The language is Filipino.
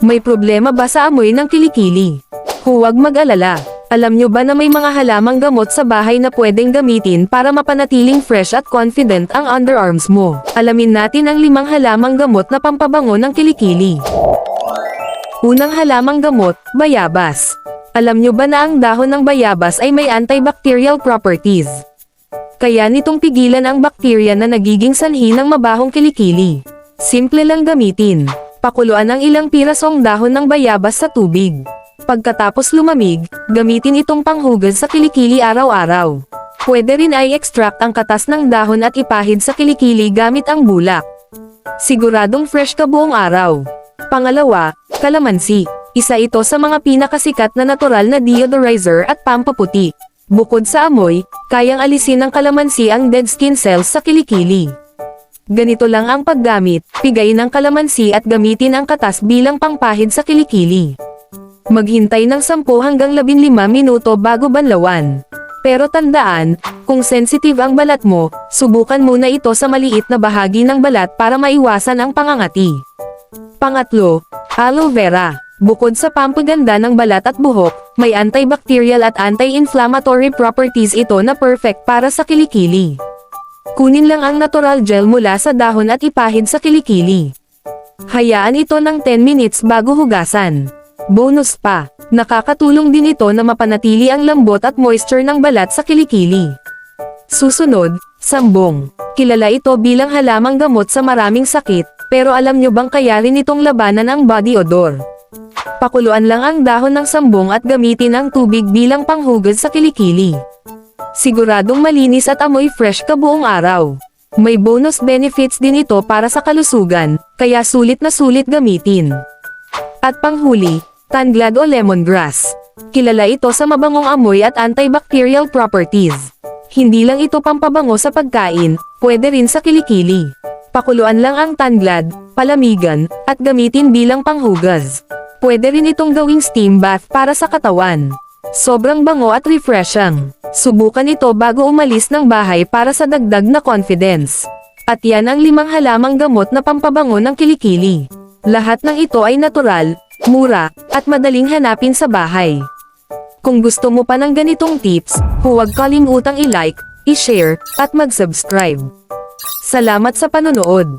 May problema ba sa amoy ng kilikili? Huwag mag-alala. Alam nyo ba na may mga halamang gamot sa bahay na pwedeng gamitin para mapanatiling fresh at confident ang underarms mo? Alamin natin ang limang halamang gamot na pampabango ng kilikili. Unang halamang gamot, bayabas. Alam nyo ba na ang dahon ng bayabas ay may antibacterial properties? Kaya nitong pigilan ang bakterya na nagiging sanhi ng mabahong kilikili. Simple lang gamitin. Pakuluan ang ilang pirasong dahon ng bayabas sa tubig. Pagkatapos lumamig, gamitin itong panghugas sa kilikili araw-araw. Pwede rin ay extract ang katas ng dahon at ipahid sa kilikili gamit ang bulak. Siguradong fresh ka buong araw. Pangalawa, kalamansi. Isa ito sa mga pinakasikat na natural na deodorizer at pampaputi. Bukod sa amoy, kayang alisin ng kalamansi ang dead skin cells sa kilikili. Ganito lang ang paggamit, pigayin ang kalamansi at gamitin ang katas bilang pangpahid sa kilikili. Maghintay ng 10 hanggang 15 minuto bago banlawan. Pero tandaan, kung sensitive ang balat mo, subukan muna ito sa maliit na bahagi ng balat para maiwasan ang pangangati. Pangatlo, aloe vera. Bukod sa pampaganda ng balat at buhok, may antibacterial at anti-inflammatory properties ito na perfect para sa kilikili. Kunin lang ang natural gel mula sa dahon at ipahid sa kilikili. Hayaan ito ng 10 minutes bago hugasan. Bonus pa, nakakatulong din ito na mapanatili ang lambot at moisture ng balat sa kilikili. Susunod, sambong. Kilala ito bilang halamang gamot sa maraming sakit, pero alam nyo bang kaya rin itong labanan ang body odor? Pakuluan lang ang dahon ng sambong at gamitin ang tubig bilang panghugas sa kilikili. Siguradong malinis at amoy fresh ka buong araw. May bonus benefits din ito para sa kalusugan, kaya sulit na sulit gamitin. At panghuli, tanglad o lemongrass. Kilala ito sa mabangong amoy at antibacterial properties. Hindi lang ito pampabango sa pagkain, pwede rin sa kilikili. Pakuluan lang ang tanglad, palamigan, at gamitin bilang panghugas. Pwede rin itong gawing steam bath para sa katawan. Sobrang bango at refreshing. Subukan ito bago umalis ng bahay para sa dagdag na confidence. At yan ang limang halamang gamot na pampabango ng kilikili. Lahat ng ito ay natural, mura, at madaling hanapin sa bahay. Kung gusto mo pa ng ganitong tips, huwag kalimutang i-like, i-share, at mag-subscribe. Salamat sa panonood.